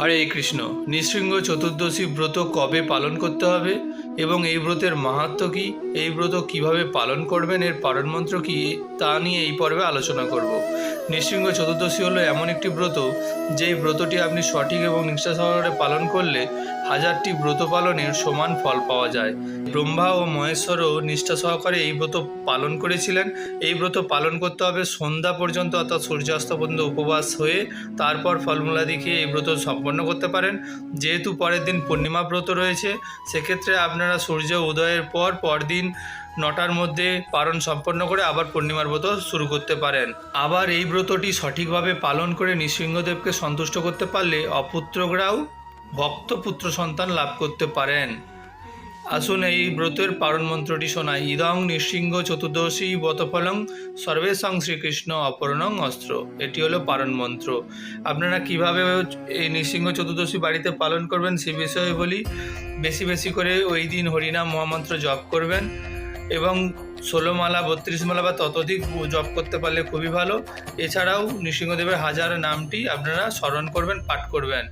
হরে কৃষ্ণ। নৃসিংহ চতুর্দশী ব্রত কবে পালন করতে হবে? এবং এই ব্রতের মাহাত্ম কী? এই ব্রত কীভাবে পালন করবেন? এর পালন মন্ত্র কী? তা নিয়ে এই পর্বে আলোচনা করব। নৃসিংহ চতুর্দশী হলো এমন একটি ব্রত, যেই ব্রতটি আপনি সঠিক এবং নিষ্ঠা সহকারে পালন করলে হাজারটি ব্রত পালনের সমান ফল পাওয়া যায়। ব্রহ্মা ও মহেশ্বরও নিষ্ঠা সহকারে এই ব্রত পালন করেছিলেন। এই ব্রত পালন করতে হবে সন্ধ্যা পর্যন্ত, অর্থাৎ সূর্যাস্ত পর্যন্ত উপবাস হয়ে তারপর ফলমূলাদি খেয়ে এই ব্রত সম্পন্ন করতে পারেন। যেহেতু পরের দিন পূর্ণিমা ব্রত রয়েছে, সেক্ষেত্রে আপনারা সূর্য উদয়ের পর পরদিন নটার মধ্যে পালন সম্পন্ন করে আবার পূর্ণিমার ব্রত শুরু করতে পারেন। আবার এই ব্রতটি সঠিকভাবে পালন করে নৃসিংহদেবকে সন্তুষ্ট করতে পারলে অপুত্ররাও ভক্ত পুত্র সন্তান লাভ করতে পারেন। আসুন এই ব্রতের পারণ মন্ত্রটি শোনাই। ইদং নৃসিংহ চতুর্দশী বতফলং সর্বেশং শ্রীকৃষ্ণ অপরণং অস্ত্র। এটি হলো পারণ মন্ত্র। আপনারা কীভাবে এই নৃসিংহ চতুর্দশী বাড়িতে পালন করবেন সে বিষয়ে বলি। বেশি বেশি করে ওই দিন হরিনাম মহামন্ত্র জপ করবেন এবং ষোলো মালা, বত্রিশ মালা বা ততোধিক জপ করতে পারলে খুবই ভালো। এছাড়াও নৃসিংহদেবের হাজার নামটি আপনারা স্মরণ করবেন, পাঠ করবেন।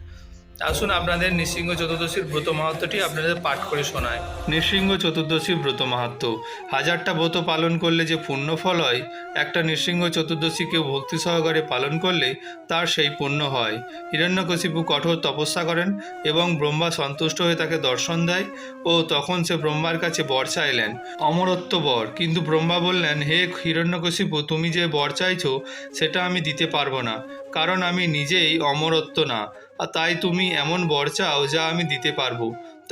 আসুন আপনাদের নৃসিংহ চতুর্দশীর ব্রত মাহাত্মটি আপনাদের পাঠ করে শোনায় নৃসিংহ চতুর্দশীর ব্রত মাহাত্ম। হাজারটা ব্রত পালন করলে যে পুণ্য ফল হয়, একটা নৃসিংহ চতুর্দশী কেউ ভক্তি সহকারে পালন করলে তার সেই পুণ্য হয়। হিরণ্যকশিপু কঠোর তপস্যা করেন এবং ব্রহ্মা সন্তুষ্ট হয়ে তাকে দর্শন দেয় ও তখন সে ব্রহ্মার কাছে বর চাইলেন। অমরত্ব বর। কিন্তু ব্রহ্মা বললেন, হে হিরণ্যকশিপু, তুমি যে বর চাইছ, সেটা আমি দিতে পারব না। কারণ আমি নিজেই অমরত্ব না। আর তাই তুমি এমন বর চাও যা আমি দিতে পারব।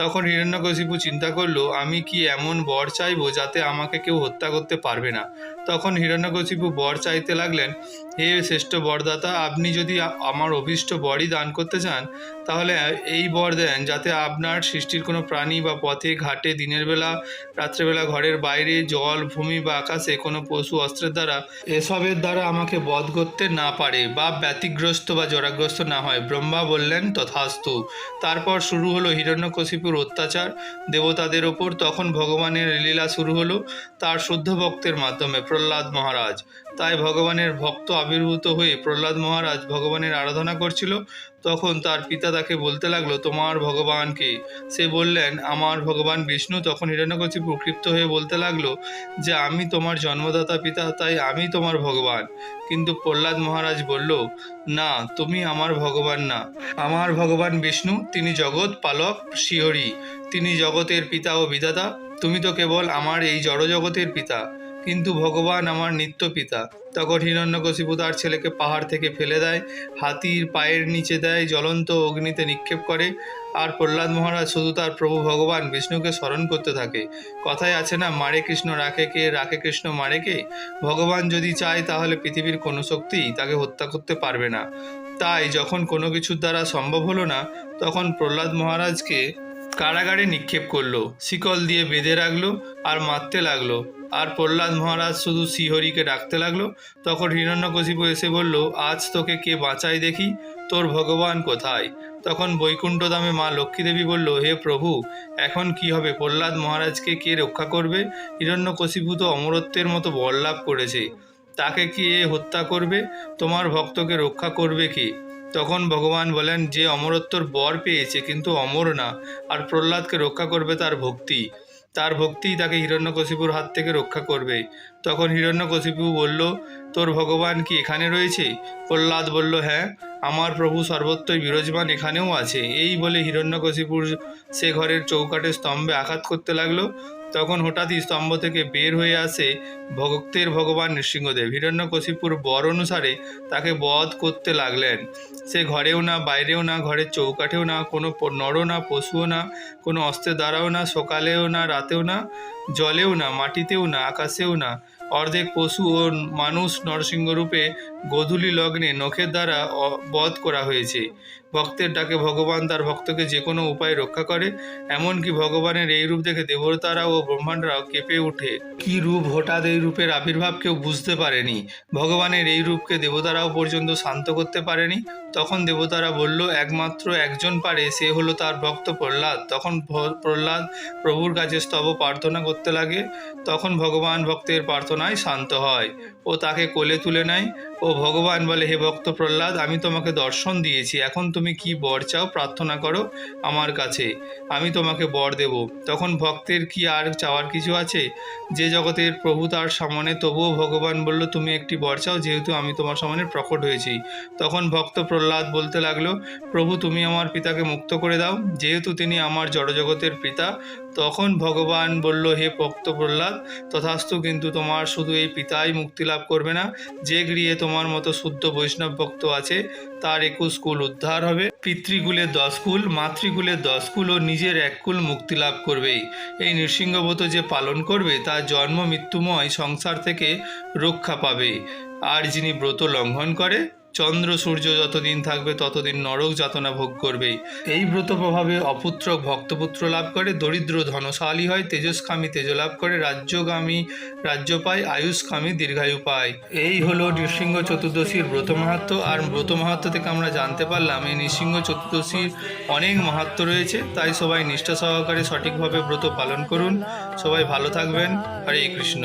তখন হিরণ্যকশিপু চিন্তা করল, আমি কি এমন বর চাইব যাতে আমাকে কেউ হত্যা করতে পারবে না? তখন হিরণ্যকশিপু বর চাইতে লাগলেন, হে শ্রেষ্ঠ বরদাতা, আপনি যদি আমার অভীষ্ট বরই দান করতে চান, তাহলে এই বর দেন যাতে আপনার সৃষ্টির কোনো প্রাণী বা পথে ঘাটে দিনের বেলা রাত্রেবেলা ঘরের বাইরে, জল, ভূমি বা আকাশে কোনো পশু অস্ত্রের দ্বারা, এসবের দ্বারা আমাকে বধ করতে না পারে বা ব্যতিগ্রস্ত বা জরাগ্রস্ত না হয়। ব্রহ্মা বললেন, তথাস্তু। তারপর শুরু হলো হিরণ্যকশিপুর অত্যাচার। দেবতাদের ওপর তখন ভগবানের লীলা শুরু হলো তার শুদ্ধ ভক্তের মাধ্যমে, প্রহ্লাদ মহারাজ। তাই ভগবানের ভক্ত আবির্ভূত হয়ে প্রহ্লাদ মহারাজ ভগবানের আরাধনা করছিল। তখন তার পিতা তাকে বলতে লাগল, তোমার ভগবানকে। সে বললেন, আমার ভগবান বিষ্ণু। তখন হিরণ্যকশিপু ক্ষিপ্ত হয়ে বলতে লাগল, যে আমি তোমার জন্মদাতা পিতা, তাই আমি তোমার ভগবান। কিন্তু প্রহ্লাদ মহারাজ বলল, না, তুমি আমার ভগবান না। আমার ভগবান বিষ্ণু, তিনি জগৎ পালক শিহরি। তিনি জগতের পিতা ও বিধাতা। তুমি তো কেবল আমার এই জড়জগতের পিতা। কিন্তু ভগবান আমার নিত্য পিতা। তখন হিরণ্যকশিপু তার ছেলেকে পাহাড় থেকে ফেলে দেয়, হাতির পায়ের নিচে দেয়, জ্বলন্ত অগ্নিতে নিক্ষেপ করে। আর প্রহ্লাদ মহারাজ শুধু তার প্রভু ভগবান বিষ্ণুকে স্মরণ করতে থাকে। কথায় আছে না, মারে কৃষ্ণ, রাখে কে, রাখে কৃষ্ণ, মারে কে? ভগবান যদি চায় তাহলে পৃথিবীর কোনো শক্তিই তাকে হত্যা করতে পারবে না। তাই যখন কোনো কিছুর দ্বারা সম্ভব হলো না, তখন প্রহ্লাদ মহারাজকে কারাগারে নিক্ষেপ করল। শিকল দিয়ে বেঁধে রাখল আর মারতে লাগল। আর প্রহ্লাদ মহারাজ শুধু শ্রীহরিকে ডাকতে লাগল। তখন হিরণ্যকশিপু এসে বলল, আজ তোকে কে বাঁচাই দেখি? তোর ভগবান কোথায়? তখন বৈকুণ্ঠ দামে মা লক্ষ্মী দেবী বলল, হে প্রভু, এখন কি হবে? প্রহ্লাদ মহারাজকে কে রক্ষা করবে? হিরণ্যকশিপু তো অমরত্বের মতো বর লাভ করেছে। তাকে কি এ হত্যা করবে? তোমার ভক্তকে রক্ষা করবে কি? তখন ভগবান বলেন, যে অমরত্বর বর পেয়েছে, কিন্তু অমর না, আর প্রহ্লাদকে রক্ষা করবে তার ভক্তি। তার ভক্তিই তাকে হিরণ্যকশিপুর হাত থেকে রক্ষা করবে। তখন হিরণ্যকশিপু বলল, তোর ভগবান কি এখানে রয়েছে? প্রহ্লাদ বলল হ্যাঁ আমার প্রভু সর্বত্রই বিরজমান এখানেও আছে। এই বলে হিরণ্যকশিপুর সে ঘরের চৌকাটে স্তম্ভে আঘাত করতে লাগল। তখন হঠাৎই স্তম্ভ থেকে বের হয়ে আসে ভক্তের ভগবান নৃসিংহদেব। হিরণ্যকশিপুর বর অনুসারে তাকে বধ করতে লাগলেন। সে ঘরেও না, বাইরেও না, ঘরের চৌকাঠেও না, কোনো নরও না, পশুও না, কোনো অস্ত্রের দ্বারাও না, সকালেও না, রাতেও না, জলেও না, মাটিতেও না, আকাশেও না। অর্ধেক পশু ও মানুষ নরসিংহরূপে গোধূলি লগ্নে নখের দ্বারা বধ করা হয়েছে। ভক্তের ডাকে ভগবান তার ভক্তকে যে কোনো উপায়ে রক্ষা করে, এমনকি ভগবানের এই রূপ দেখে দেবতারা ও ব্রহ্মাণ্ডরাও কেঁপে ওঠে। কি রূপ হঠাৎ এই রূপের আবির্ভাব কেউ বুঝতে পারেনি? ভগবানের এই রূপকে দেবতারাও পর্যন্ত শান্ত করতে পারেনি। তখন দেবতারা বলল, একমাত্র একজন পারে, সে হলো তার ভক্ত প্রহ্লাদ। তখন প্রহ্লাদ প্রভুর কাছে স্তব প্রার্থনা করতে লাগে। তখন ভগবান ভক্তের প্রার্থনায় শান্ত হয় ও তাকে কোলে তুলে নেয়। ও ভগবান বলে, হে ভক্ত প্রহ্লাদ, আমি তোমাকে দর্শন দিয়েছি। এখন তুমি কি বর চাও, প্রার্থনা করো আমার কাছে। আমি তোমাকে বর দেব। তখন ভক্তের কি আর চাওয়ার কিছু আছে? যে জগতের প্রভু তার সামনে, তবুও ভগবান বলল, তুমি একটি বর চাও, যেহেতু আমি তোমার সামনে প্রকট হয়েছি। তখন ভক্ত প্রহ্লাদ বলতে লাগল, প্রভু, তুমি আমার পিতাকে মুক্ত করে দাও। যেহেতু তিনি আমার জড়জগতের পিতা তখন ভগবান বলল, হে ভক্ত প্রহ্লাদ তথাস্তু কিন্তু তোমার শুধু এই পিতাই মুক্তি লাভ করবে না। যে গৃহে তোমার মতো শুদ্ধ বৈষ্ণব ভক্ত আছে, তার একুশ কুল উদ্ধার হবে। পিতৃকুলের দশ কুল, মাতৃকুলের দশ কুল ও নিজের এক কুল মুক্তি লাভ করবেই। এই নৃসিংহব্রত যে পালন করবে, তার জন্ম মৃত্যুময় সংসার থেকে রক্ষা পাবে। আর যিনি ব্রত লঙ্ঘন করে চন্দ্র, সূর্য যতদিন থাকবে, ততদিন নরক যাতনা ভোগ করবেই। এই ব্রত প্রভাবে অপুত্র ভক্তপুত্র লাভ করে, দরিদ্র ধনশালী হয়, তেজস্কামী তেজ লাভ করে, রাজ্যগামী রাজ্য পায় আয়ুষ্কামী দীর্ঘায়ু পায়। এই হলো নৃসিংহ চতুর্দশীর ব্রত মাহাত্ম আর ব্রত মাহাত্ম থেকে আমরা জানতে পারলাম, এই নৃসিংহ চতুর্দশীর অনেক মাহাত্ম রয়েছে। তাই সবাই নিষ্ঠা সহকারে সঠিকভাবে ব্রত পালন করুন। সবাই ভালো থাকবেন। হরে কৃষ্ণ।